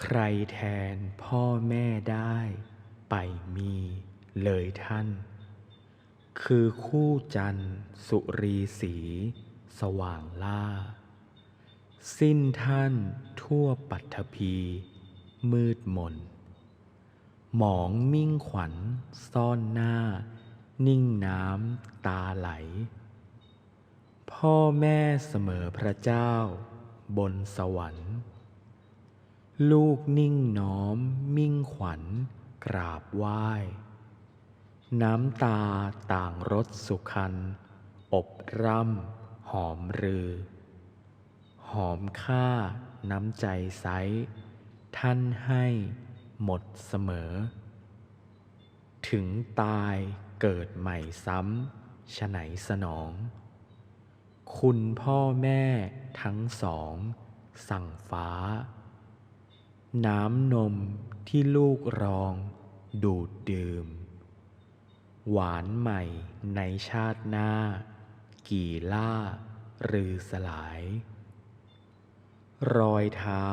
ใครแทนพ่อแม่ได้ไปมีเลยท่าน คือคู่จันสุรีสีสว่างล่า สิ้นท่านทั่วปัทภีมืดมน หมองมิ่งขวัญซ่อนหน้า นิ่งน้ำตาไหล พ่อแม่เสมอพระเจ้าบนสวรรค์ ลูกนิ่งน้อมมิ่งขวัญ กราบไหว้ น้ำตาต่างรสสุขัน อบร่ำหอมรือ หอมค่าน้ำใจใส ท่านให้หมดเสมอ ถึงตายเกิดใหม่ซ้ำฉไหนสนอง คุณพ่อแม่ทั้งสอง สั่งฟ้า น้ำนมที่ลูกรองดูดดื่ม หวานใหม่ในชาติหน้า กี่ล่ารือสลาย รอยเท้า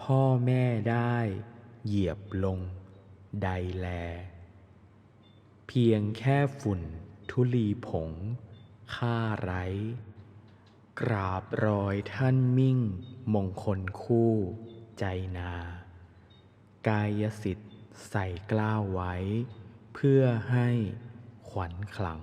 พ่อแม่ได้เหยียบลง ใดแล เพียงแค่ฝุ่นทุลีผง ค่าไร้ กราบรอยท่านมิ่งมงคลคู่ ใจนา กายสิทธิ์ใส่กล้าวไว้ เพื่อให้ขวัญขลัง